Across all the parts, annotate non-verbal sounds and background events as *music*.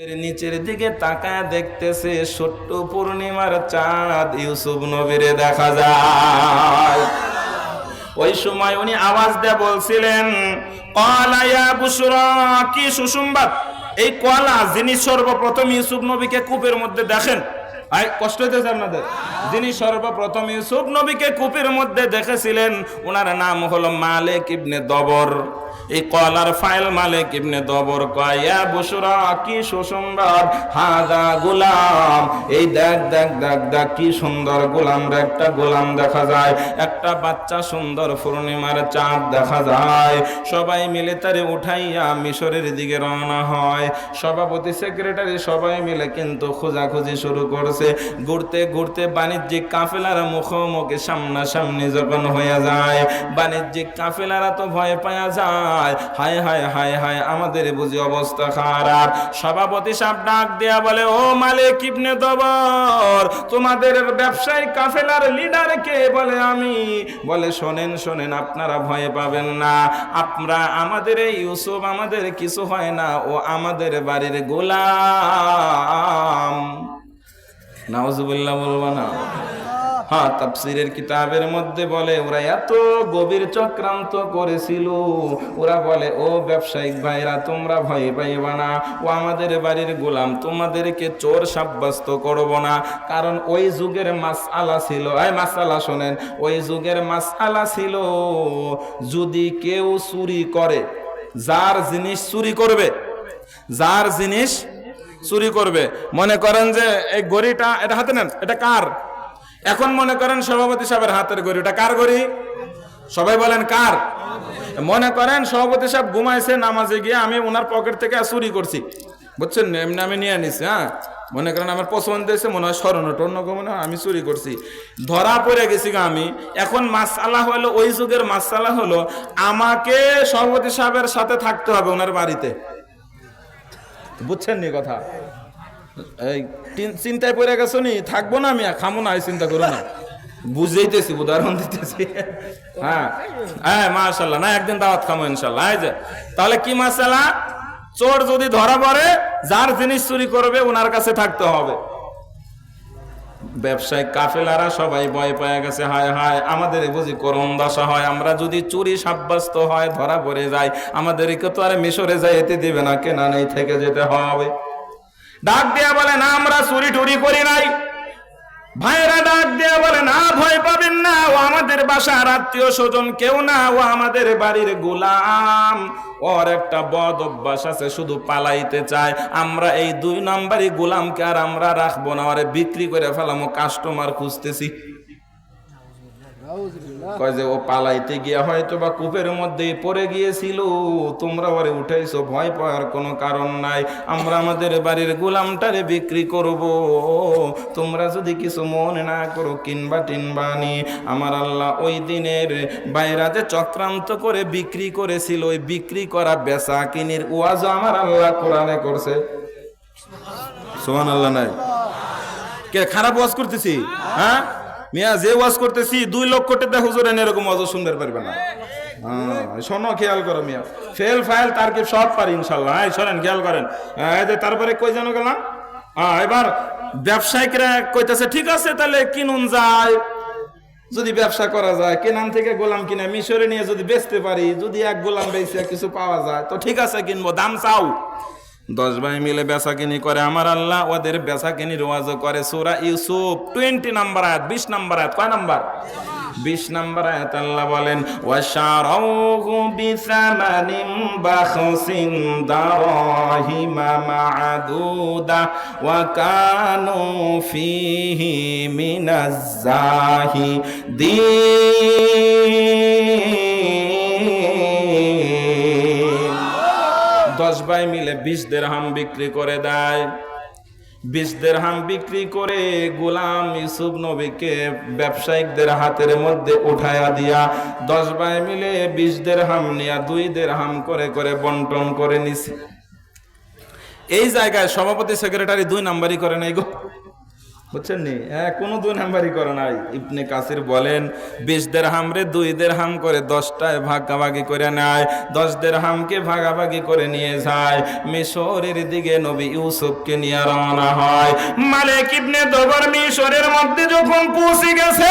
নিচের দিকে তাকায় দেখতেছে ছোট্ট পূর্ণিমার চাঁদ ইউসুফ নবীরে দেখা যায়। ওই সময় উনি আওয়াজ দিয়ে বলছিলেন, কলা ইয়া বুশরা, কি সুসংবাদ? এই কলা যিনি সর্বপ্রথম ইউসুফ নবীকে কূপের মধ্যে দেখেন। আই, কষ্ট হইতেছে আপনাদের? যিনি সর্বপ্রথম ইউসুফ নবীকে কূপের মধ্যে দেখেছিলেন ওনার নাম হলো মালিক ইবনে দবর। এই কলার ফাইল মালিক ইবনে দবর কয়া বসুরা, কি সুসংবাদ? হাদা গোলাম। এই দেখ দেখ দেখ দেখ, কি সুন্দর গোলাম একটা গোলাম দেখা যায়, একটা বাচ্চা সুন্দর পূর্ণিমার চাঁদ দেখা যায়। সবাই মিলে তারে উঠাইয়া মিশরের দিকে রওনা হয়। সভাপতি, সেক্রেটারি সবাই মিলে কিন্তু খোঁজাখুঁজি শুরু করছে। ঘুরতে ঘুরতে বাণিজ্যিক কাফেলারা মুখোমুখি সামনাসামনি যখন হয়ে যায়, বাণিজ্যিক কাফেলারা তো ভয় পাওয়া যায়। হায় হায় হায় হায় আমাদের বুঝি অবস্থা খারাপ। সভাপতি সাহেব ডাক দেয়া বলে, ও মালিক ইবনে দবর, তোমাদের ব্যবসায়িক কাফেলার লিডার কে বলে আমি? বলে, শোনেন শোনেন, আপনারা ভয় পাবেন না। আপনারা, আমাদের এই ইউসুফ আমাদের কিছু হয় না, ও আমাদের বাড়ির গোলাম। নাউজুবিল্লাহ বলব না। হ্যাঁ তাফসিরের কিতাবের মধ্যে বলে, ওরা এত গভীর চক্রান্ত করেছিল। ওরা বলে, ও ব্যবসায়িক ভাইরা, তোমরা ভয় পাইবা না। ও আমাদের বাড়ির গোলাম, তোমাদেরকে চোর সাব্যস্ত করব না। কারণ ওই যুগের মাস আলা ছিল, এই মাস আলা শোনেন, ওই যুগের মাস আলা ছিল, যদি কেউ চুরি করে, যার জিনিস চুরি করবে, যার জিনিস চুরি করবে। মনে করেন যে, এই গড়িটা এটা হাতে নেন, এটা কার? এখন মনে করেন সভাপতি সাহেবের হাতের গড়ি ওটা কার গড়ি সবাই বলেন কার? মনে করেন সভাপতি সাহেব ঘুমাইছে, নামাজে গিয়ে আমি ওনার পকেট থেকে চুরি করছি। বুঝছেন এমনি আমি নিয়ে নিছি হ্যাঁ? মনে করেন আমার পছন্দ হয়েছে, মনে হয় স্মরণ টর্ণ মনে হয় আমি চুরি করছি। ধরা পড়ে গেছি গো আমি। এখন মাসালা হলো, ওই যুগের মাসালা হলো, আমাকে সভাপতি সাহেবের সাথে থাকতে হবে ওনার বাড়িতে। বুঝছেন নি কথা? এই চিন্তায় পড়ে গেছো নি? থাকব না আমি খামো না চিন্তা করো না। বুঝাইতেছি, উদাহরণ দিতেছি। হ্যাঁ হ্যাঁ মাশাল্লাহ না, একদিন দাওয়াত খামো ইনশাল্লাহ যে, তাহলে কি মাসালা চোর যদি ধরা পড়ে, যার জিনিস চুরি করবে ওনার কাছে থাকতে হবে। ব্যবসায়িক কাফেলারা সবাই ভয় পেয়ে গেছে, হায় হায় আমাদের বুঝি করুণ দশা হয়। আমরা যদি চুরি সাব্যস্ত হয়, ধরা পড়ে যাই, আমাদেরকে তো আর মিশরে যাই এতে দিবে না, কেনা নেই, থেকে যেতে হবে। ডাক দেয়া বলে, না, আমরা চুরি টুরি করি নাই। ভাইরা ডাক দেয়া বলে, না, ভয় পাবেন না, ও আমাদের বাসার আত্মীয় স্বজন কেউ না, ও আমাদের বাড়ির গোলাম। ওর একটা বদ অভ্যাস আছে, শুধু পালাইতে চায়। আমরা এই দুই নাম্বারই গোলামকে আর আমরা রাখব না, ওরে বিক্রি করে ফেলামো কাস্টমার খুঁজতেছি। কয় যে, ও পালাইতে গিয়া হয়তো বা কূপের মধ্যে পড়ে গিয়েছিল। তোমরা ওরে উঠাইছো, ভয় পাওয়ার কোনো কারণ নাই। আমরা আমাদের বাড়ির গোলামটারে বিক্রি করব। তোমরা যদি কিছু মনে না করো, কিনবা টিনবানি আমার আল্লাহ ওই দিনের বাইরা যে চক্রান্ত করে বিক্রি করেছিল, ওই বিক্রি করা বেচা কিনির ওয়াজও আমার আল্লাহ কোরআনে করছে। সোহান আল্লাহ নাই। কে, খারাপ ওয়াজ করতেছি? হ্যাঁ? মিয়া যে ওয়াজ করতেছি দুই লক্ষ টাকা হুজুর এরকম ওয়াজ শুনতে পারবে না। হ্যাঁ, শোনো খেয়াল করো মিয়া। ফেল ফাইল তার কি সব পারি ইনশাল্লাহ হ্যাঁ শোনেন খেয়াল করেন। তারপরে কই জানো গেলাম? এবার ব্যবসায়িকরা কইতাছে ঠিক আছে তাহলে কিনুন যায়। যদি ব্যবসা করা যায় কেনান থেকে গোলাম কিনে মিশরে নিয়ে যদি বেচতে পারি যদি এক গোলাম বেচে কিছু পাওয়া যায় তো ঠিক আছে কিনবো দাম চাও। দশ ভাই মিলে বেচা কিনি করে, আমার আল্লাহ ওদের বেচা কিনি রোয়াজও করে। সুরা ইউসুফ টোয়েন্টি নাম্বার আয়াত, বিশ নাম্বার আয়াত, কয় নাম্বার? বিশ নাম্বার আয়াত আল্লাহ বলেন ওয়াশারাউহু বিসামানিন বাখসিন দারাহিমা মা'দুদা ওয়া কানু ফিহি মিনাজ জাহিদিন ভাই মিলে বিশ দেড়হাম বিক্রি করে দেয়। বিশ দেড়হাম বিক্রি করে গোলাম ইউসুফ নবীকে ব্যবসায়িকদের হাতের মধ্যে উঠায়া দিয়া দশ ভাই মিলে বিশ দেড়হাম নিয়া দুই দেড়হাম করে করে বন্টন করে নিছে। এই জায়গায় সভাপতি, সেক্রেটারি দুই নাম্বারই করে নাই গো। বুঝছেন নি? হ্যাঁ কোনো দুই নাম্বারই করে নাই। ইবনে কাসির বলেন, বিশ দের হামরে দুই দের হাম করে দশটায় ভাগাভাগি করে নেয়, দশ দের হামকে ভাগাভাগি করে নিয়ে যায়। মিশরের দিকে নবী ইউসুফকে নিয়ে রওনা হয়। মালিক ইবনে দবর মিশরের মধ্যে যখন পৌঁছে গেছে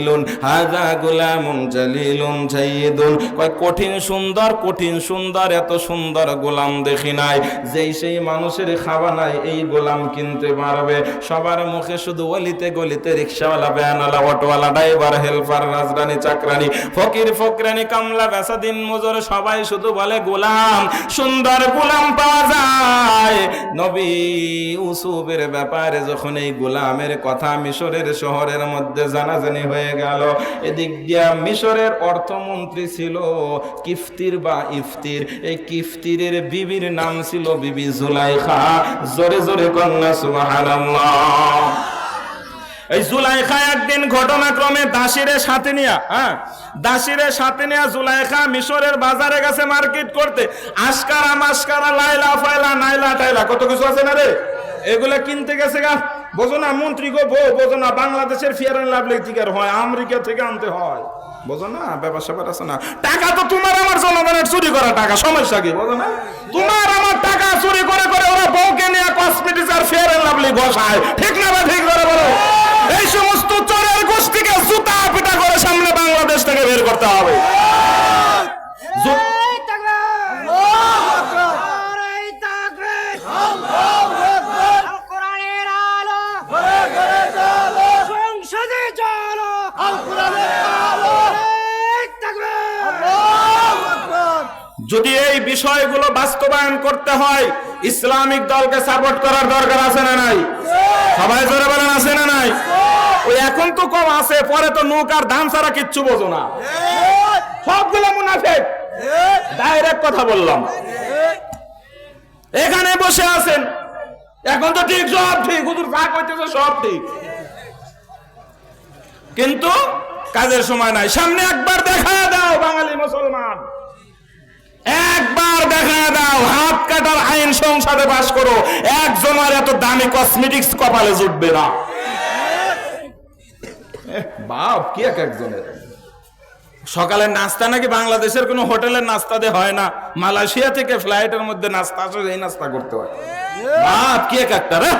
জামিলুন হাজা গুলামুন জালিলুন জাইদুন কয়, কঠিন সুন্দর কঠিন সুন্দর, এত সুন্দর গোলাম দেখি নাই। যেই সেই মানুষের খাওয়া নাই, এই গোলাম কিনতে পারবে। সবার মুখে শুধু অলিতে গলিতে রিক্সাওয়ালা, ভ্যানওয়ালা, অটোওয়ালা, ড্রাইভার, হেল্পার রাজরানী চাকরানি, ফকির, ফকরানি, কামলা বেসা দিন মজুর, সবাই শুধু বলে, গোলাম, সুন্দর গোলাম পাওয়া যায়। নবী ইউসুফের ব্যাপারে যখন এই গোলামের কথা মিশরের শহরের মধ্যে জানাজানি হয়ে গেল। এদিক দিয়া মিশরের অর্থমন্ত্রী ছিল কিফতির বা ইফতির। এই কিফতিরের বিবির নাম ছিল বিবি জুলাইখা। জোরে জোরে কন্যা, সুবহানাল্লাহ। এই জুলাইখা একদিন ঘটনাক্রমে দাসিরে সাথে নিয়া হ্যাঁ? দাসিরে সাথে নিয়া জুলাইখা মিশরের বাজারে গেছে মার্কেট করতে। আশকারা মাসকারা লাইলা ফাইলা নাইলা টাইলা কত কিছু আছে না রে? এগুলা কিনতে গেছে গা। বোঝো না মন্ত্রী গো বোঝো না বাংলাদেশের ফিয়ার অ্যান্ড লাভলি টিকার হয়, আমেরিকা থেকে আনতে হয়। বোঝো না ব্যাপার স্যাপার আছে না। টাকা তো তোমার আমার জনগণের চুরি করা টাকা, সমস্যা কি বোঝো না তোমার আমার টাকা চুরি করে করে ওরা বউকে নিয়ে কসমেটিক্স আর ফেয়ার অ্যান্ড লাভলি বসায়। ঠিক না বা ঠিক করে বলো? এই সমস্ত চোরের গোষ্ঠীকে জুতা পিটা করে সামনে বাংলাদেশ থেকে বের করতে হবে জু- এই তাকবীর! নারায়ে তাকবীর! আল কোরআনের আলো! সংসদে চলো! এই তাকবীর! যদি এই বিষয়গুলো বাস্তবায়ন করতে হয়, ইসলামিক দলকে সাপোর্ট করার দরকার আছে না নাই? সবাই জোরে বলেন, আছে না নাই? ওই এখন তো কম আছে, পরে তো নৌকার ধান ছাড়া কিচ্ছু বোঝো না। সবগুলো মুনাফেক। ডাইরেক্ট কথা বললাম। এখানে বসে আছেন। এখন তো ঠিক, সব ঠিক। হুজুর যা কইতেছে সব ঠিক। কিন্তু কাজের সময় নাই। সামনে একবার দেখা দাও বাঙালি মুসলমান। একবার দেখা দাও হাত কাটার আইন সংসদে পাস করো একজন আর এত দামি কসমেটিক্স কপালে জুটবে না। বাপ কি এক একজনের? সকালের নাস্তা নাকি বাংলাদেশের কোনো হোটেলের নাস্তা দিয়ে হয় না? মালয়েশিয়া থেকে ফ্লাইটের মধ্যে নাস্তা আসে এই নাস্তা করতে হয়। বাপ কি এক একটা রে?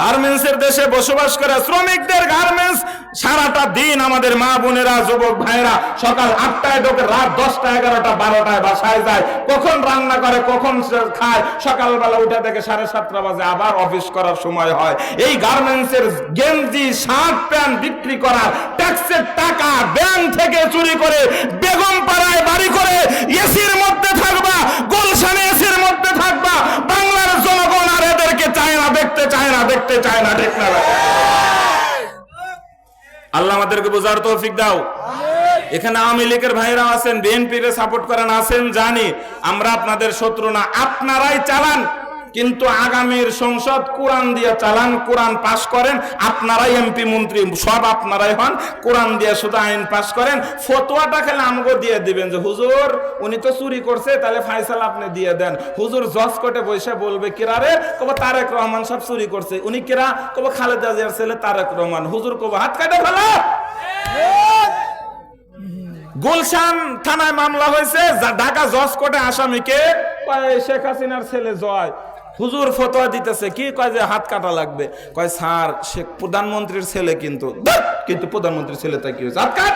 গার্মেন্টস এর দেশে বসবাস করে শ্রমিকদের গার্মেন্টস সারাটা দিন আমাদের মা বোনেরা, যুবক ভাইরা সকাল আটটায় ঢোকে, রাত দশটা, এগারোটা, বারোটায় বাসায় যায়। কখন রান্না করে, কখন খায়? সকালবেলা উঠে থেকে সাড়ে সাতটা বাজে আবার অফিস করার সময় হয়। এই গার্মেন্টসের গেঞ্জি, শার্ট, প্যান্ট বিক্রি করার, ট্যাক্সের টাকা ব্যাংক থেকে চুরি করে বেগম পাড়ায় বাড়ি করে এসির মধ্যে থাকবা গোলশানে এসির মধ্যে থাকবা বাংলার জনগণ আর এদেরকে চায় না দেখতে চায় না দেখতে চায় না ঠিক না আল্লাহ আমাদেরকে বোঝার তৌফিক দাও। এখানে আওয়ামী লীগের ভাইরা আছেন বিএনপির সাপোর্ট করেন আছেন জানি। আমরা আপনাদের শত্রু না আপনারাই চালান। কিন্তু আগামীর সংসদ কোরআন দিয়ে চালান, কোরআন পাশ করেন, আপনারাই এমপি মন্ত্রী, সব আপনারাই হন, কোরআন দিয়ে শুধু আইন পাশ করেন, ফতোয়াটা খেলে আমগো দিয়ে দিবেন যে, হুজুর, উনি তো চুরি করছে, তাহলে ফাইসাল আপনি দিয়ে দেন। হুজুর জজ কোর্টে বসে বলবে, কিরারে? কব তারেক রহমান সব চুরি করছে। উনি কিরা? কব খালেদা জিয়ার ছেলে তারেক রহমান। হুজুর কব হাত কাটে ফেলা গুলশান থানায় মামলা হয়েছে ঢাকা জজ কোর্টে আসামিকে শেখ হাসিনার ছেলে জয়। হুজুর ফতোয়া দিতেছে। কি কয় যে হাত কাটা লাগবে? কয়, স্যার, সে প্রধানমন্ত্রীর ছেলে কিন্তু। কিন্তু প্রধানমন্ত্রীর ছেলে তাই কি হয়েছে? হাত কাট!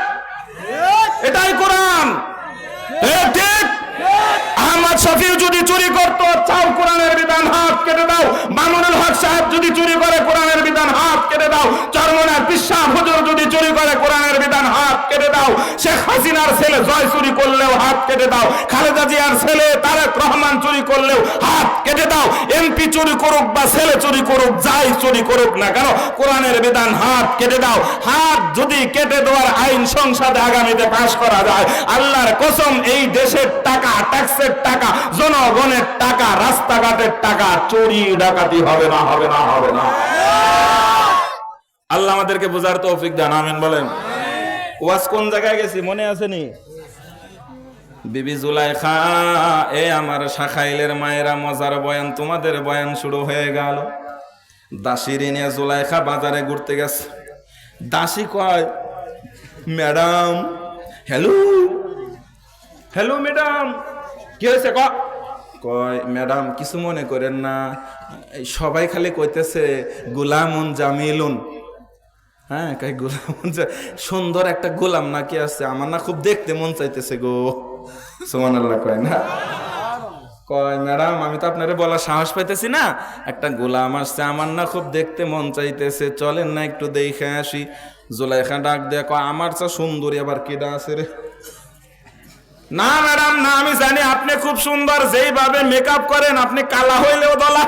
এটাই কোরআন। ঠিক? আহমদ শফিউ যদি চুরি করতো চাও কোরআনের বিধান হাত কেটে দাও মামুনুল হক সাহেব যদি চুরি করে কোরআনের বিধান হাত কেটে দাও চরমনার পিসা হুজুর যদি চুরি করে কোরআনের বিধান হাত কেটে দাও। শেখ হাসিনার ছেলে জয় চুরি করলেও হাত কেটে দাও। খালেদা জিয়ার ছেলে তারেক রহমান চুরি করলেও হাত কেটে দাও। এমপি চুরি করুক বা ছেলে চুরি করুক, যাই চুরি করুক না কেন, কোরআনের বিধান হাত কেটে দাও। হাত যদি কেটে দেওয়ার আইন সংসদে আগামীতে পাশ করা যায়, আল্লাহর কসম, এই দেশের টাকা, ট্যাক্সের টাকা, জনগণের টাকা, রাস্তাঘাটের টাকা, চুরি, ডাকাতি হবে না হবে না হবে না। আল্লাহ আমাদেরকে বোঝার তৌফিক দেন, আমিন বলেন। ওয়াজ কোন জায়গায় গেছি, মনে আছে নি? বিবি জুলাইখা, এ আমার শাখাইলের মায়েরা মজার বয়ান, তোমাদের বয়ান শুরু হয়ে গেল। দাসির নিয়ে জুলাইখা বাজারে ঘুরতে গেছে। দাসী কয়, ম্যাডাম, হ্যালো হ্যালো ম্যাডাম, কি হয়েছে ক? কয়, ম্যাডাম, কিছু মনে করেন না সবাই খালি কইতেছে, গুলামুন জামিলুন। হ্যাঁ কাই গোলাম? সুন্দর একটা গোলাম নাকি আছে? আমার না খুব দেখতে মন চাইতেছে গো। সুমান আল্লাহ কয় না? কয়, ম্যাডাম, আমি তো আপনারে বলার সাহস পাইতেছি না। একটা গোলাম আসছে, আমার না খুব দেখতে মন চাইতেছে। চলেন না একটু দেখে আসি। জোলাইখা ডাক দেয়া কয়, আমার চা সুন্দরী আবার কেডা আছে রে? না, ম্যাডাম, না, আমি জানি আপনি খুব সুন্দর। যেইভাবে মেকআপ করেন, আপনি কালা হইলেও দলা।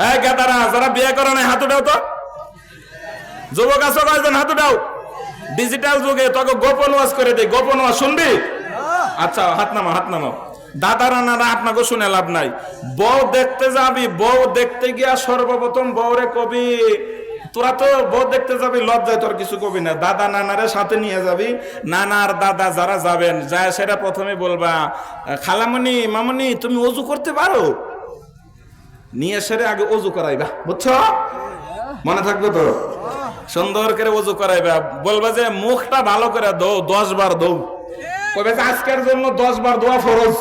হ্যাঁ গেতারা, যারা বিয়ে করে নাই, হাত উঠাও তো। যুবক আছো কয়জন হাত উঠাও ডিজিটাল যুগে তোকে গোপন ওয়াজ করে দে গোপন ওয়াজ শুনবি? আচ্ছা হাত নামা হাত নামাও। দাদা রানারা আপনাকে শুনে লাভ নাই। বউ দেখতে যাবি, বউ দেখতে গিয়া সর্বপ্রথম বউরে কবি। তোরা তো বউ দেখতে যাবি, লজ্জায় তোর কিছু কবি না। দাদা নানারে সাথে নিয়ে যাবি। নানার দাদা যারা যাবেন, যায় সেটা প্রথমে বলবা, খালামণি মামনি তুমি অজু করতে পারো? নিয়ে সেরে আগে অজু করাইবা, বুঝছ? মনে থাকবে তো? সুন্দর করে উজু করাইবা। বলবে যে, মুখটা ভালো করে দৌ দশ বার দৌ কবে আজকের জন্য দশ বার দোয়া ফরজ।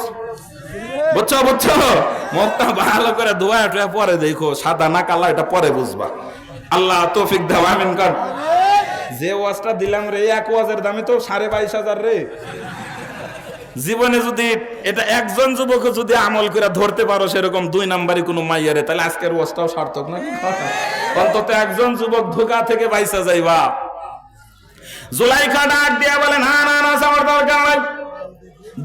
বুঝছ বুঝছ? মুখটা ভালো করে দোয়া এটা পরে দেখো, সাদা না কালা, এটা পরে বুঝবা। আল্লাহ তৌফিক দাও, আমিন কর। যে ওয়াজটা দিলাম রে, এক ওয়াজের দামে তো সাড়ে বাইশ হাজার রে। জীবনে যদি এটা একজন যুবক যদি আমল করে ধরতে পারো সেরকম দুই নাম্বারই কোনো মাইয়ারে তাহলে আজকের ওয়াজটাও সার্থক না? *laughs* অন্তত একজন যুবক ধোকা থেকে বাইসা যাইবা। জুলাইখা ডাক দিয়া বলেন হ্যাঁ না না আমার দরকার নাই।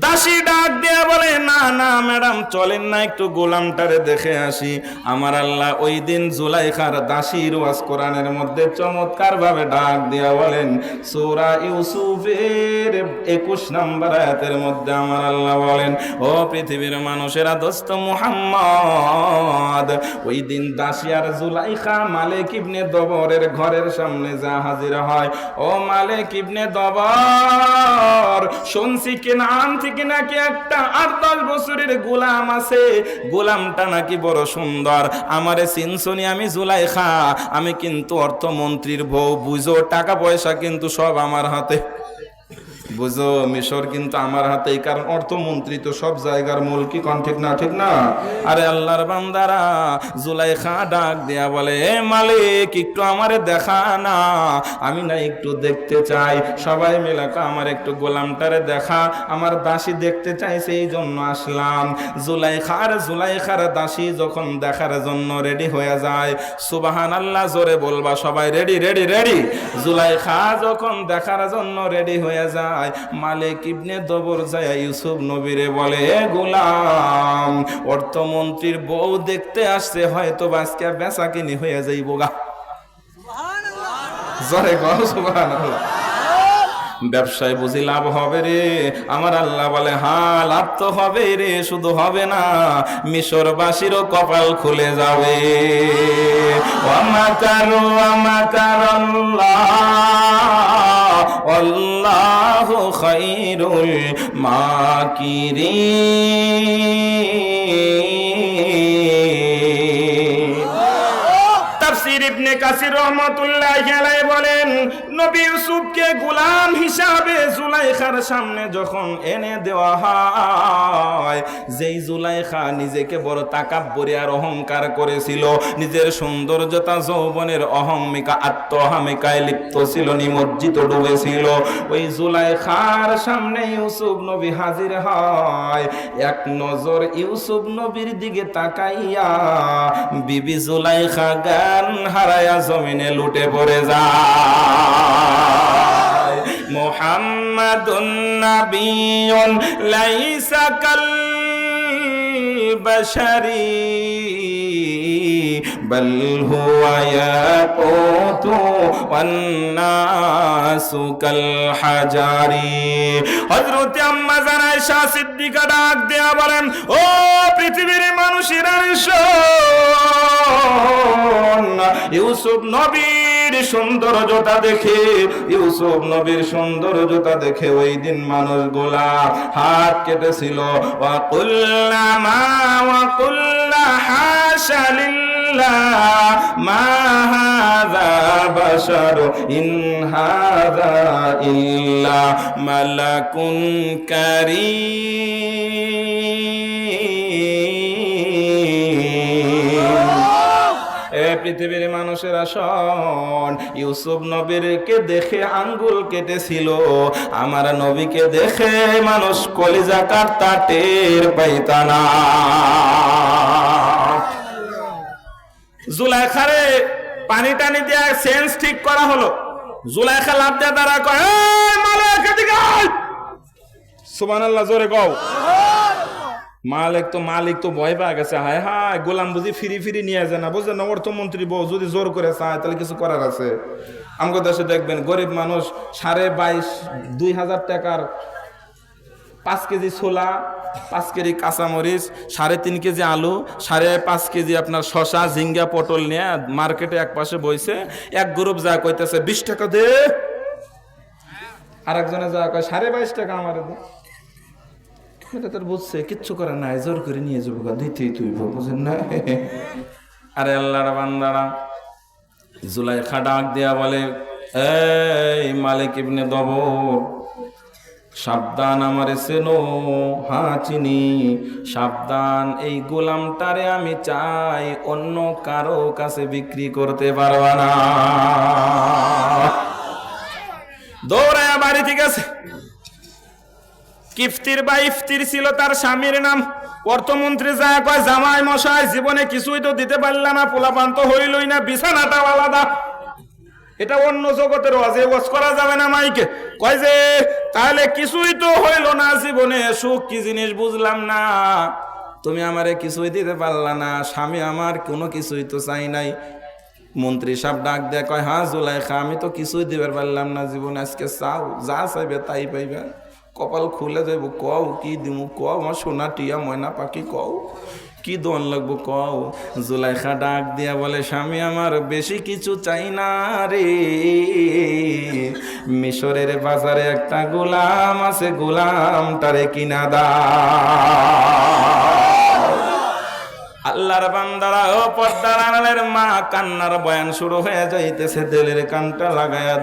দাসী ডাক দিয়া বলে, না না, ম্যাডাম, চলেন না, একটু গোলামটারে দেখে আসি। আমার আল্লাহ ওই দিন জুলাইখার দাসীর ওয়াজ কোরআনের মধ্যে চমৎকার ভাবে ডাক দিয়া বলেন, সূরা ইউসুফের একুশ নম্বর আয়াতের মধ্যে আমার আল্লাহ বলেন, ও পৃথিবীর মানুষেরা, দোস্ত মুহাম্মদ, ওই দিন দাসী আর জুলাইখা মালিক ইবনে দবরের ঘরের সামনে যা হাজির হয়। ও মালিক ইবনে দবর, শুনছি কেনান থেকে নাকি একটা আট দশ বছরের গোলাম আছে? গোলামটা নাকি বড় সুন্দর। আমারে সিনসনি আমি জুলাই খা আমি কিন্তু অর্থমন্ত্রীর বউ, বুঝো, টাকা পয়সা কিন্তু সব আমার হাতে। বুঝো মিশর কিন্তু আমার হাতেই কারণ অর্থমন্ত্রী তো সব জায়গার মূল কি কন ঠিক না ঠিক না? আরে আল্লাহর বান্দারা জুলাইখা ডাক দেয়া বলে এ মালিক একটু আমারে দেখা না। আমি না একটু দেখতে চাই সবাই মিলে কয়, আমার একটু গোলামটারে দেখা। আমার দাসী দেখতে চাই সেই জন্য আসলাম। জুলাইখার জুলাইখার দাসী যখন দেখার জন্য রেডি হয়ে যায় সুবাহান আল্লাহ জোরে বলবা সবাই রেডি রেডি রেডি। জুলাইখা যখন দেখার জন্য রেডি হয়ে যায় মালিক ইবনে দবর যায় ইউসুফ নবীরে বলে "এ গোলাম অর্থমন্ত্রীর বউ দেখতে আসছে হয়তো আজকে বেচা কিনি হয়ে যাইব গা। জরে সুবহানাল্লাহ। ব্যবসায় বুঝি লাভ হবে রে। আমার আল্লাহ বলে হ্যাঁ লাভ তো হবে রে শুধু হবে না মিশরবাসীরও কপাল খুলে যাবে। আল্লাহু খাইরুল মাকিরিন তাফসীর ইবনে কাসির রহমাতুল্লাহি বলেন, নবী ইউসুফকে গোলাম হিসাবে জুলাইখার সামনে যখন এনে দেওয়া হয়, যেই জুলাইখা নিজেকে বড় তাকাব্বরি আর অহংকার করেছিল, নিজের সৌন্দর্যতা, যৌবনের অহমিকা, আত্মহামিকায় লিপ্ত ছিল, নিমজ্জিত ডুবেছিল। ওই জুলাইখার সামনে ইউসুফ নবী হাজির হয়, এক নজর ইউসুফ নবীর দিকে তাকাইয়া, বিবি জুলাইখা জ্ঞান হারায়া জমিনে লুটে পড়ে যায়। মোহাম্মদ নাবিয়ুন লাইসা কাল বাশারী। بل هو يقوت والناس كالحجر হযরত আম্মা জানায় শাহ সিদ্দিকা ডাক দেয়া বলেন ও পৃথিবীর মানুষেরা শোন ইউসুফ নবীর সৌন্দর্যতা দেখে ইউসুফ নবীর সৌন্দর্যতা দেখে ওই দিন মানুষগুলা হাত কেটেছিল ওয়াকুল্লা মা ওয়াকুল্লা হাশা লিল্লাহ মা হাযা বাশার ইন হাযা ইল্লা মালাকুন কারীম। পৃথিবীর মানুষেরা শোন ইউসুফ নবীরকে দেখে আঙ্গুল কেটেছিল। আমার নবীকে দেখে মানুষ কলিজা কাটতা টের পাইতা না। জুলাইখারে পানি টানি দেয়া সেন্স ঠিক করা হলো। জুলাইখা লাভ দেয়া দ্বারা কয়, "এই মালিক, এদিকে আয়!" সুবহানাল্লাহ, জোরে কও। মালিক তো মালিক তো ভয় পাওয়া গেছে। হায় হায়, গোলাম বুঝি ফিরি ফিরি নিয়ে যায় না। বুঝলেন অর্থমন্ত্রী বউ যদি জোর করে চায়, তাহলে কিছু করার আছে। আমাদের দেশে দেখবেন, গরিব মানুষ সাড়ে বাইশ, দুই হাজার টাকার পাঁচ কেজি ছোলা, পাঁচ কেজি কাঁচামরিচ, সাড়ে তিন কেজি আলু, সাড়ে পাঁচ কেজি আপনার শশা ঝিঙ্গা, পটল নিয়ে মার্কেটে এক পাশে বইছে। এক গ্রুপ যা কইতেছে, বিশ টাকা দে। আর একজনে যা কয়, সাড়ে বাইশ টাকা আমার এটা তোর বুঝছে কিচ্ছু করে নাই, জোর করে নিয়ে যাব দিতেই তুই বুঝেন না? আরে আল্লাহর বান্দারা, জুলাইখা ডাক দেয়া বলে, এই মালিক ইবনে দবর, সাবধান আমারে সেনো হা চিনি সাবধান, এই গোলামটারে আমি চাই, অন্য কারও কাছে বিক্রি করতে পারবা না। দৌড়ায় বাড়ি ঠিক আছে। কিফতির বা ইফতির ছিল তার স্বামীর নাম। অর্থমন্ত্রী যা কয়, জামাই মশাই, জীবনে কিছুই তো দিতে পারলাম না, পোলাপান তো হইলই না, বিছানাটাও আলাদা। এটা অন্য জগতের ওয়াজে ওয়াজ করা যাবে না মাইকে। কয় যে, তাহলে কিছুই তো হইল না জীবনে, সুখ কি জিনিস বুঝলাম না। তুমি আমারে কিছুই দিতে পারলা না, স্বামী আমার কোনো কিছুই তো চাই নাই। মন্ত্রী সাহেব ডাক দেয়, কয় হ্যাঁ জুলাইখা, আমি তো কিছুই দিবার পারলাম না জীবনে, আজকে চাও, যা চাইবে তাই পাইবে। কপাল খুলে যাইব, কও কি দিমু, কও আমার সোনা টিয়া ময়না পাখি কও কি দন লাগবো কও। জুলাইখা ডাক দিয়া বলে, স্বামী, আমার বেশি কিছু চাই না রে। মিশরের বাজারে একটা গোলাম আছে, গোলাম তারে কিনা দা। আল্লাহর বান্দারা ও পর্দার আড়ালের মা, কান্নার বয়ান শুরু হয়ে যাইতেছে, দিলের কানটা লাগায়া